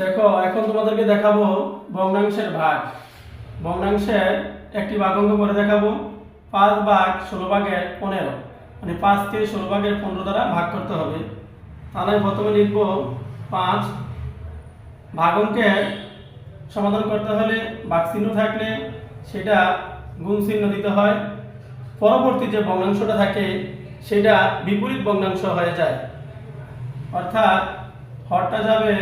দেখো, এখন তোমাদেরকে দেখাবো ভগ্নাংশের ভাগ। ভগ্নাংশের একটি ভাগাঙ্ক করে দেখাবো। পাঁচ ভাগ ষোলো ভাগের পনেরো। মানে পাঁচকে ষোলো ভাগের পনেরো দ্বারা ভাগ করতে হবে। তাহলে প্রথমে লিখব পাঁচ ভাগঙ্কের সমাধান করতে হলে ভাগ চিহ্ন থাকলে সেটা গুণ চিহ্ন দিতে হয়। পরবর্তী যে ভগ্নাংশটা থাকে, সেটা বিপরীত ভগ্নাংশ হয়ে যায়। অর্থাৎ হরটা যাবে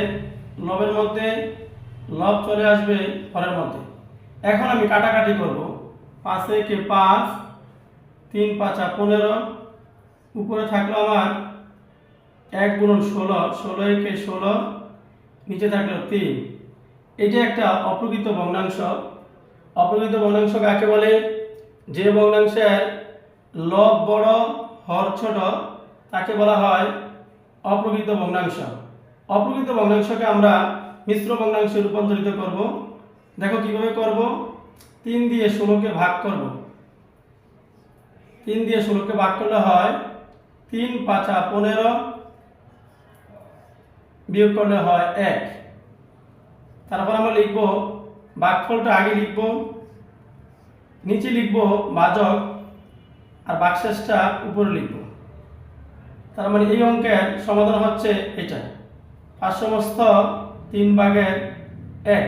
লবের মধ্যে, লব চলে আসবে হরের মধ্যে। এখন আমি কাটাকাটি করব। পাঁচে কে পাঁচ, তিন পাঁচা পনেরো, উপরে থাকল আমার এক গুণন ষোলো ষোলো একে ষোলো, নিচে থাকল তিন। এটা একটা অপ্রকৃত ভগ্নাংশ। অপ্রকৃত ভগ্নাংশ কাকে বলে? যে ভগ্নাংশের লব বড়, হর ছোট, তাকে বলা হয় অপ্রকৃত ভগ্নাংশ। অপ্রকৃত ভগ্নাংশকে আমরা মিশ্র ভগ্নাংশে রূপান্তরিত করব। দেখো কীভাবে করব? তিন দিয়ে ষোলোকে ভাগ করব। তিন দিয়ে ষোলোকে ভাগ করলে হয় তিন পাঁচা পনেরো বিয়োগ করলে হয় এক। তারপর আমরা লিখব, বাকফলটা আগে লিখব, নিচে লিখব বাজক আর বাকশেষটা উপরে লিখব। তার মানে এই অঙ্কের সমাধান হচ্ছে এটা। পাঁচ সমস্ত তিন ভাগের এক।